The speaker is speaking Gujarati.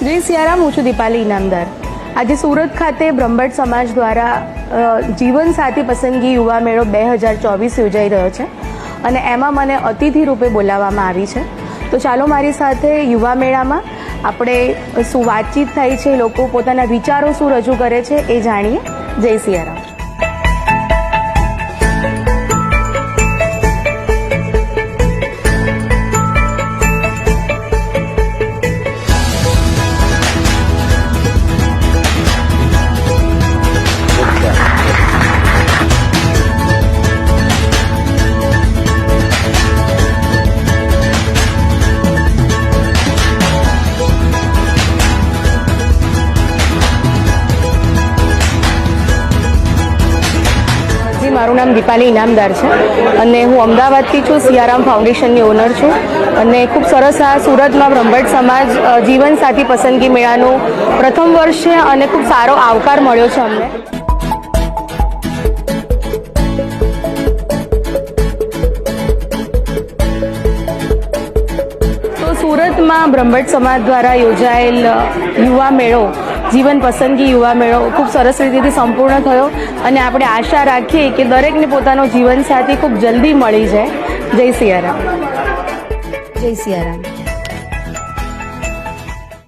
જય સિયારામ, હું છું દીપાલી ઇનામદાર. આજે સુરત ખાતે બ્રહ્મભટ્ટ સમાજ દ્વારા જીવન સાથી પસંદગી યુવા મેળો બે હજાર ચોવીસ યોજાઈ રહ્યો છે અને એમાં મને અતિથિ રૂપે બોલાવવામાં આવી છે. તો ચાલો મારી સાથે યુવા મેળામાં આપણે શું વાતચીત થાય છે, લોકો પોતાના વિચારો શું રજૂ કરે છે એ જાણીએ. જય સિયારામ. જી, મારું નામ દીપાલી ઇનામદાર છે અને હું અમદાવાદથી છું, સિયારામ ફાઉન્ડેશનની ઓનર છું અને ખૂબ સરસ આ સુરતમાં બ્રહ્મભટ્ટ સમાજ જીવનસાથી પસંદગી મેળાનું પ્રથમ વર્ષ છે અને ખૂબ સારો આવકાર મળ્યો છે અમને. સુરતમાં બ્રહ્મભટ્ટ સમાજ દ્વારા યોજાયેલ યુવા મેળો, જીવન પસંદગી યુવા મેળો ખૂબ સરસ રીતેથી સંપૂર્ણ થયો અને આપણે આશા રાખીએ કે દરેકને પોતાનો જીવનસાથી ખૂબ જલ્દી મળી જાય. જય સિયારામ. જય સિયારામ.